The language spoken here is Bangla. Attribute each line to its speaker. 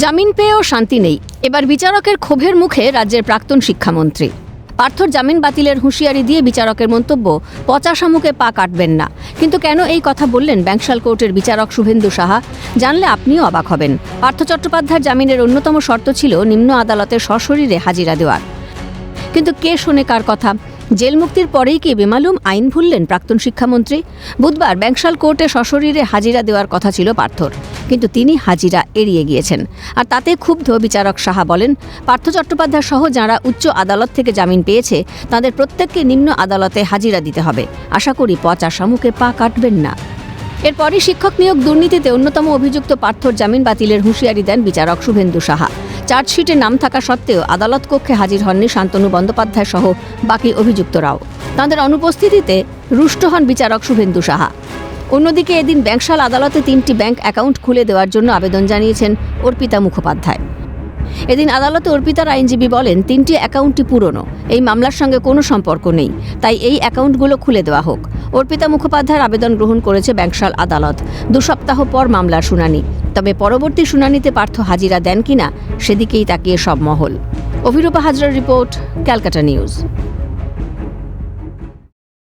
Speaker 1: জামিন পেয়েও শান্তি নেই। এবার বিচারকের ক্ষোভের মুখে রাজ্যের প্রাক্তন শিক্ষামন্ত্রী। পার্থর জামিন বাতিলের হুঁশিয়ারি দিয়ে বিচারকের মন্তব্য, পচা শামুকে পা কাটবেন না। কিন্তু কেন এই কথা বললেন ব্যাংশাল কোর্টের বিচারক শুভেন্দু সাহা? জানলে আপনিও অবাক হবেন। পার্থ চট্টোপাধ্যায়ের জামিনের অন্যতম শর্ত ছিল নিম্ন আদালতে সশরীরে হাজিরা দেওয়ার। কিন্তু কে শোনে কার কথা? জেল মুক্তির পরেই কি বেমালুম আইন ভুললেন প্রাক্তন শিক্ষামন্ত্রী? বুধবার ব্যাংশাল কোর্টে সশরীরে হাজিরা দেওয়ার কথা ছিল পার্থর। কিন্তু তিনি হাজিরা এড়িয়ে গিয়েছেন। আর তাতে ক্ষুব্ধ বিচারক সাহা বলেন, পার্থ চট্টোপাধ্যায় সহ যারা উচ্চ আদালত থেকে জামিন পেয়েছে, তাদের প্রত্যেককে নিম্ন আদালতে হাজিরা দিতে হবে। আশা করি পচা শামুকে পা কাটবেন না। এরপরই শিক্ষক নিয়োগ দুর্নীতিতে অন্যতম অভিযুক্ত পার্থর জামিন বাতিলের হুঁশিয়ারি দেন বিচারক শুভেন্দু সাহা। চার্জশিটে নাম থাকা সত্ত্বেও আদালত কক্ষে হাজির হননি শান্তনু বন্দ্যোপাধ্যায় সহ বাকি অভিযুক্তরাও। তাদের অনুপস্থিতিতে রুষ্ট হন বিচারক শুভেন্দু সাহা। অন্যদিকে এদিন ব্যাংশাল আদালতে তিনটি ব্যাংক অ্যাকাউন্ট খুলে দেওয়ার জন্য আবেদন জানিয়েছেন অর্পিতা মুখোপাধ্যায়। এদিন আদালতে অর্পিতার আইনজীবী বলেন, তিনটি অ্যাকাউন্টই পুরনো, এই মামলার সঙ্গে কোনো সম্পর্ক নেই, তাই এই অ্যাকাউন্টগুলো খুলে দেওয়া হোক। অর্পিতা মুখোপাধ্যায়ের আবেদন গ্রহণ করেছে ব্যাংশাল আদালত। দু সপ্তাহ পর মামলার শুনানি, তবে পরবর্তী শুনানিতে পার্থ হাজিরা দেন কিনা, সেদিকেই তাকিয়ে সব মহল। অভিরূপা হাজরার রিপোর্ট, ক্যালকাটা নিউজ।